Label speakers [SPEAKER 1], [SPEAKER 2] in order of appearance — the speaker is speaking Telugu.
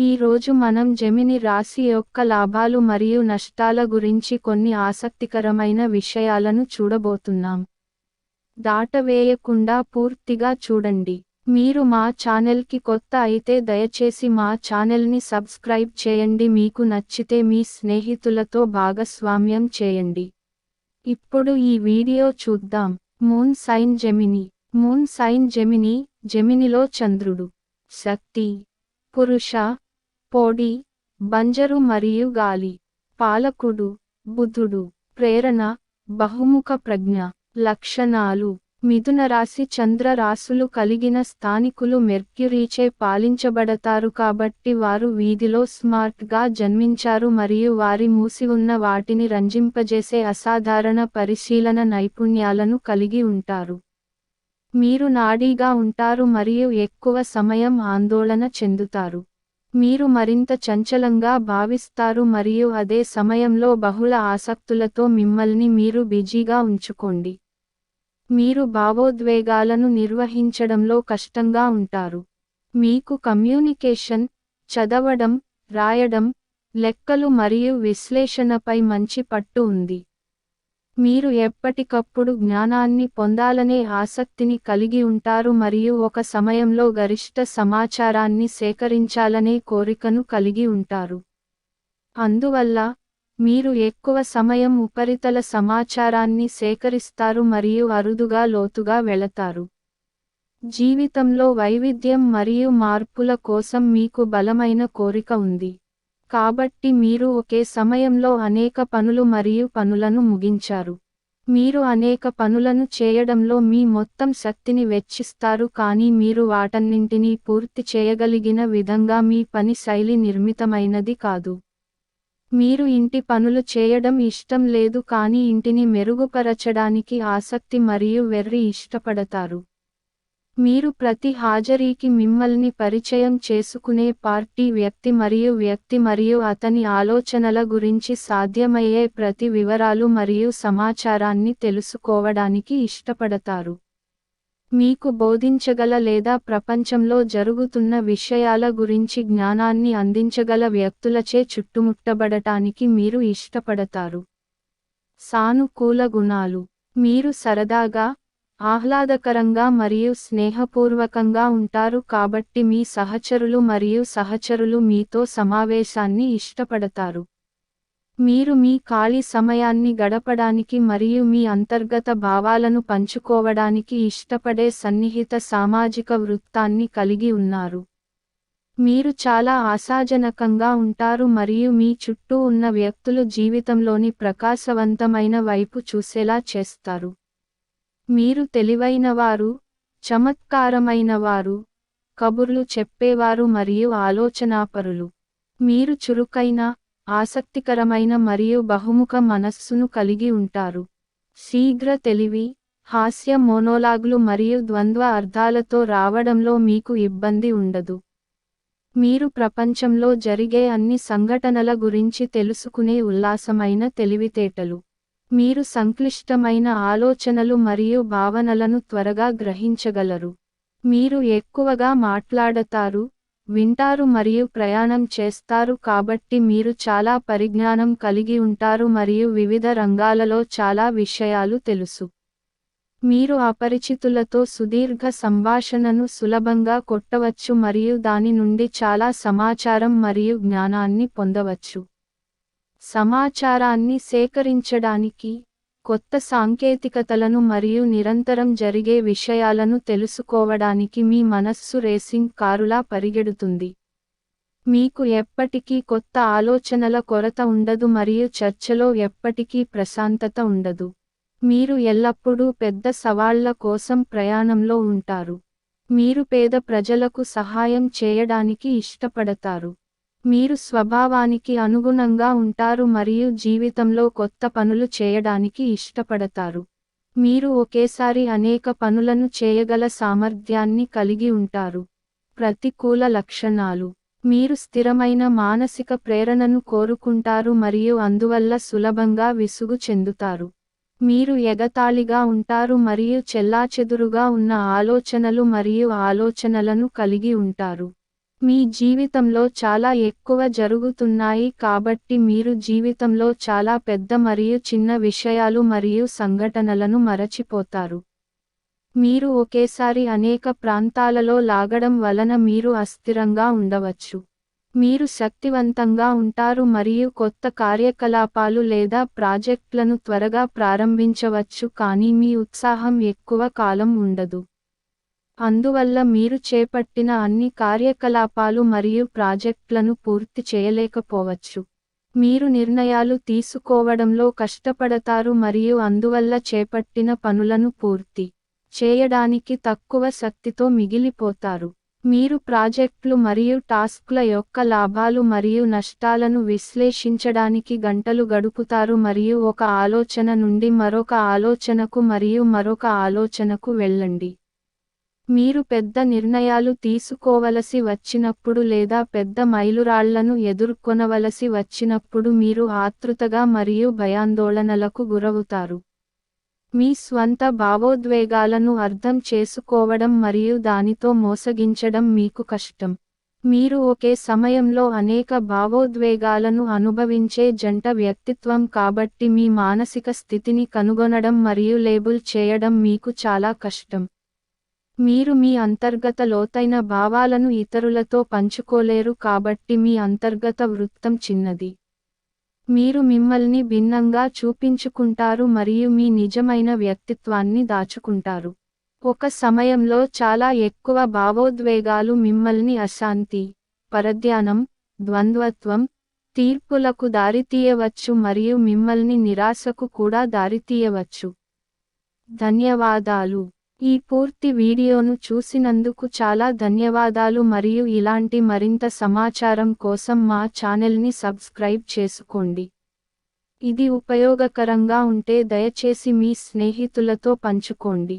[SPEAKER 1] ఈ రోజు మనం జెమిని రాశి యొక్క లాభాలు మరియు నష్టాల గురించి కొన్ని ఆసక్తికరమైన విషయాలను చూడబోతున్నాం. దాటవేయకుండా పూర్తిగా చూడండి. మీరు మా ఛానల్కి కొత్త అయితే దయచేసి మా ఛానల్ని సబ్స్క్రైబ్ చేయండి. మీకు నచ్చితే మీ స్నేహితులతో భాగస్వామ్యం చేయండి. ఇప్పుడు ఈ వీడియో చూద్దాం. Moon sign Gemini. Moon sign Gemini జెమినిలో చంద్రుడు. శక్తి. పురుష. పొడి బంజరు మరియు గాలి పాలకుడు బుధుడు ప్రేరణ బహుముఖ ప్రజ్ఞ లక్షణాలు మిథునరాశి చంద్రరాశులు చంద్ర కలిగిన స్థానికులు మెర్క్యురీచే పాలించబడతారు కాబట్టి వారు వీధిలో స్మార్ట్గా జన్మించారు మరియు వారి మూసి ఉన్న వాటిని రంజింపజేసే అసాధారణ పరిశీలన నైపుణ్యాలను కలిగి ఉంటారు. మీరు నాడీగా ఉంటారు మరియు ఎక్కువ సమయం ఆందోళన చెందుతారు. మీరు మరింత చంచలంగా భావిస్తారు మరియు అదే సమయంలో బహుళ ఆసక్తులతో మిమ్మల్ని మీరు బిజీగా ఉంచుకోండి. మీరు భావోద్వేగాలను నిర్వహించడంలో కష్టంగా ఉంటారు. మీకు కమ్యూనికేషన్ చదవడం రాయడం లెక్కలు మరియు విశ్లేషణపై మంచి పట్టు ఉంది. మీరు ఎప్పటికప్పుడు జ్ఞానాన్ని పొందాలనే ఆసక్తిని కలిగి ఉంటారు మరియు ఒక సమయంలో గరిష్ట సమాచారాన్ని సేకరించాలనే కోరికను కలిగి ఉంటారు. అందువల్ల మీరు ఎక్కువ సమయం ఉపరితల సమాచారాన్ని సేకరిస్తారు మరియు అరుదుగా లోతుగా వెళతారు. జీవితంలో వైవిధ్యం మరియు మార్పుల కోసం మీకు బలమైన కోరిక ఉంది. కాబట్టి మీరు ఒకే సమయంలో అనేక పనులు మరియు పనులను ముగించారు. మీరు అనేక పనులను చేయడంలో మీ మొత్తం శక్తిని వెచ్చిస్తారు కానీ మీరు వాటన్నింటినీ పూర్తి చేయగలిగిన విధంగా మీ పని శైలి నిర్మితమైనది కాదు. మీరు ఇంటి పనులు చేయడం ఇష్టం లేదు కానీ ఇంటిని మెరుగుపరచడానికి ఆసక్తి మరియు వెర్రి ఇష్టపడతారు. మీరు ప్రతి హాజరీకి మిమ్మల్ని పరిచయం చేసుకునే పార్టీ వ్యక్తి మరియు వ్యక్తి మరియు అతని ఆలోచనల గురించి సాధ్యమయ్యే ప్రతి వివరాలు మరియు సమాచారాన్ని తెలుసుకోవడానికి ఇష్టపడతారు. మీకు బోధించగల లేదా ప్రపంచంలో జరుగుతున్న విషయాల గురించి జ్ఞానాన్ని అందించగల వ్యక్తులచే చుట్టుముట్టబడటానికి మీరు ఇష్టపడతారు. సానుకూల గుణాలు. మీరు సరదాగా ఆహ్లాదకరంగా మరియు స్నేహపూర్వకంగా ఉంటారు కాబట్టి మీ సహచరులు మరియు సహచరులు మీతో సమావేశాన్ని ఇష్టపడతారు. మీరు మీ ఖాళీ సమయాన్ని గడపడానికి మరియు మీ అంతర్గత భావాలను పంచుకోవడానికి ఇష్టపడే సన్నిహిత సామాజిక వృత్తాన్ని కలిగి ఉన్నారు. మీరు చాలా ఆశాజనకంగా ఉంటారు మరియు మీ చుట్టూ ఉన్న వ్యక్తులు జీవితంలోని ప్రకాశవంతమైన వైపు చూసేలా చేస్తారు. మీరు తెలివైనవారు చమత్కారమైనవారు కబుర్లు చెప్పేవారు మరియు ఆలోచనాపరులు. మీరు చురుకైన ఆసక్తికరమైన మరియు బహుముఖ మనస్సును కలిగి ఉంటారు. శీఘ్ర తెలివి హాస్య మోనోలాగ్లు మరియు ద్వంద్వ అర్థాలతో రావడంలో మీకు ఇబ్బంది ఉండదు. మీరు ప్రపంచంలో జరిగే అన్ని సంఘటనల గురించి తెలుసుకునే ఉల్లాసమైన తెలివితేటలు. మీరు సంక్లిష్టమైన ఆలోచనలు మరియు భావనలను త్వరగా గ్రహించగలరు. మీరు ఎక్కువగా మాట్లాడతారు వింటారు మరియు ప్రయాణం చేస్తారు కాబట్టి మీరు చాలా పరిజ్ఞానం కలిగి ఉంటారు మరియు వివిధ రంగాలలో చాలా విషయాలు తెలుసు. మీరు అపరిచితులతో సుదీర్ఘ సంభాషణను సులభంగా కొట్టవచ్చు మరియు దాని నుండి చాలా సమాచారం మరియు జ్ఞానాన్ని పొందవచ్చు. సమాచారాన్ని సేకరించడానికి కొత్త సాంకేతికతలను మరియు నిరంతరం జరిగే విషయాలను తెలుసుకోవడానికి మీ మనస్సు రేసింగ్ కారులా పరిగెడుతుంది. మీకు ఎప్పటికీ కొత్త ఆలోచనల కొరత ఉండదు మరియు చర్చలో ఎప్పటికీ ప్రశాంతత ఉండదు. మీరు ఎల్లప్పుడూ పెద్ద సవాళ్ళ కోసం ప్రయాణంలో ఉంటారు. మీరు పేద ప్రజలకు సహాయం చేయడానికి ఇష్టపడతారు. మీరు స్వభావానికి అనుగుణంగా ఉంటారు మరియు జీవితంలో కొత్త పనులు చేయడానికి ఇష్టపడతారు. మీరు ఒకేసారి అనేక పనులను చేయగల సామర్థ్యాన్ని కలిగి ఉంటారు. ప్రతికూల లక్షణాలు. మీరు స్థిరమైన మానసిక ప్రేరణను కోరుకుంటారు మరియు అందువల్ల సులభంగా విసుగు చెందుతారు. మీరు ఎగతాళిగా ఉంటారు మరియు చెల్లాచెదురుగా ఉన్న ఆలోచనలు మరియు ఆలోచనలను కలిగి ఉంటారు. మీ జీవితంలో చాలా ఎక్కువ జరుగుతున్నాయి కాబట్టి మీరు జీవితంలో చాలా పెద్ద మరియు చిన్న విషయాలు మరియు సంఘటనలను మరచిపోతారు. మీరు ఒకేసారి అనేక ప్రాంతాలలో లాగడం వలన మీరు అస్థిరంగా ఉండవచ్చు. మీరు శక్తివంతంగా ఉంటారు మరియు కొత్త కార్యకలాపాలు లేదా ప్రాజెక్టులను త్వరగా ప్రారంభించవచ్చు కానీ మీ ఉత్సాహం ఎక్కువ కాలం ఉండదు. అందువల్ల మీరు చేపట్టిన అన్ని కార్యకలాపాలు మరియు ప్రాజెక్టులను పూర్తి చేయలేకపోవచ్చు. మీరు నిర్ణయాలు తీసుకోవడంలో కష్టపడతారు మరియు అందువల్ల చేపట్టిన పనులను పూర్తి చేయడానికి తక్కువ శక్తితో మిగిలిపోతారు. మీరు ప్రాజెక్టులు మరియు టాస్క్ల యొక్క లాభాలు మరియు నష్టాలను విశ్లేషించడానికి గంటలు గడుపుతారు మరియు ఒక ఆలోచన నుండి మరొక ఆలోచనకు మరియు మరొక ఆలోచనకు వెళ్ళండి. మీరు పెద్ద నిర్ణయాలు తీసుకోవలసి వచ్చినప్పుడు లేదా పెద్ద మైలురాళ్ళను ఎదుర్కొనవలసి వచ్చినప్పుడు మీరు ఆతృతగా మరియు భయాందోళనలకు గురవుతారు. మీ స్వంత భావోద్వేగాలను అర్థం చేసుకోవడం మరియు దానితో మోసగించడం మీకు కష్టం. మీరు ఒకే సమయంలో అనేక భావోద్వేగాలను అనుభవించే జంట వ్యక్తిత్వం కాబట్టి మీ మానసిక స్థితిని కనుగొనడం మరియు లేబుల్ చేయడం మీకు చాలా కష్టం. మీరు మీ అంతర్గత లోతైన భావాలను ఇతరులతో పంచుకోలేరు కాబట్టి మీ అంతర్గత వృత్తం చిన్నది. మీరు మిమ్మల్ని భిన్నంగా చూపించుకుంటారు మరియు మీ నిజమైన వ్యక్తిత్వాన్ని దాచుకుంటారు. ఒక సమయంలో చాలా ఎక్కువ భావోద్వేగాలు మిమ్మల్ని అశాంతి పరధ్యానం ద్వంద్వత్వం తీర్పులకు దారితీయవచ్చు మరియు మిమ్మల్ని నిరాశకు కూడా దారితీయవచ్చు. ధన్యవాదాలు. ఈ పూర్తి వీడియోను చూసినందుకు చాలా ధన్యవాదాలు మరియు ఇలాంటి మరింత సమాచారం కోసం మా ఛానల్ని సబ్స్క్రైబ్ చేసుకోండి. ఇది ఉపయోగకరంగా ఉంటే దయచేసి మీ స్నేహితులతో పంచుకోండి.